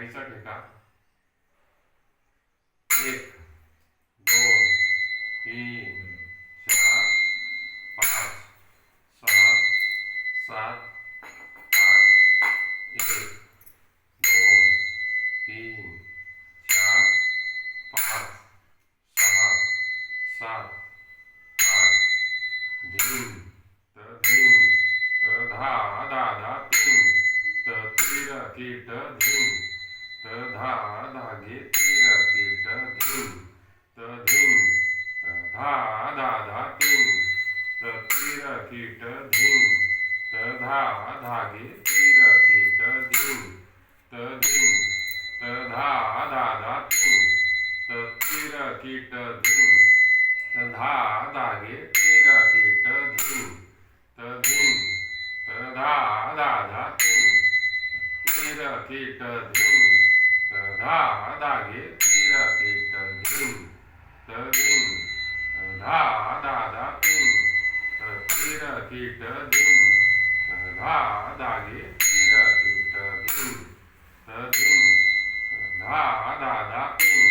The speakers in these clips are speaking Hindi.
खायचा ठेका एक दोन तीन, चार, पाच सहा सात, आठ, एक दोन तीन, चार, पाच सहा सात, आठ धीम त धीम धा धा धा, तीन, त, तीर कीट धीम धागे तीर कीट धीम त धीम त धा धा धा तीन त तीर कीट धीम त धा धागे तीर कीट धीम त धीम त धा धा धा तीन त तीर कीट धीम त धा धागे तीर कीट धीम त धीम त धा धा धा तीन तीर कीट धीम त धा धागे तीर कीट धीम त धीम त धा धा धा तीन त तीर धीम त धा धागे तीर कीट धीम त धीम त धा धा धा तीन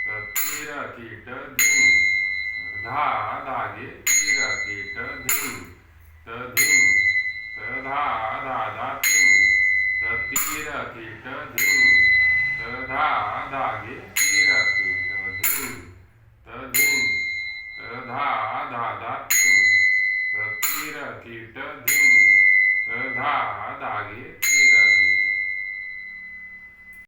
त तीर कीट धीम त धा धागे तेरह के त धिन त तीन त तेरह धा धागे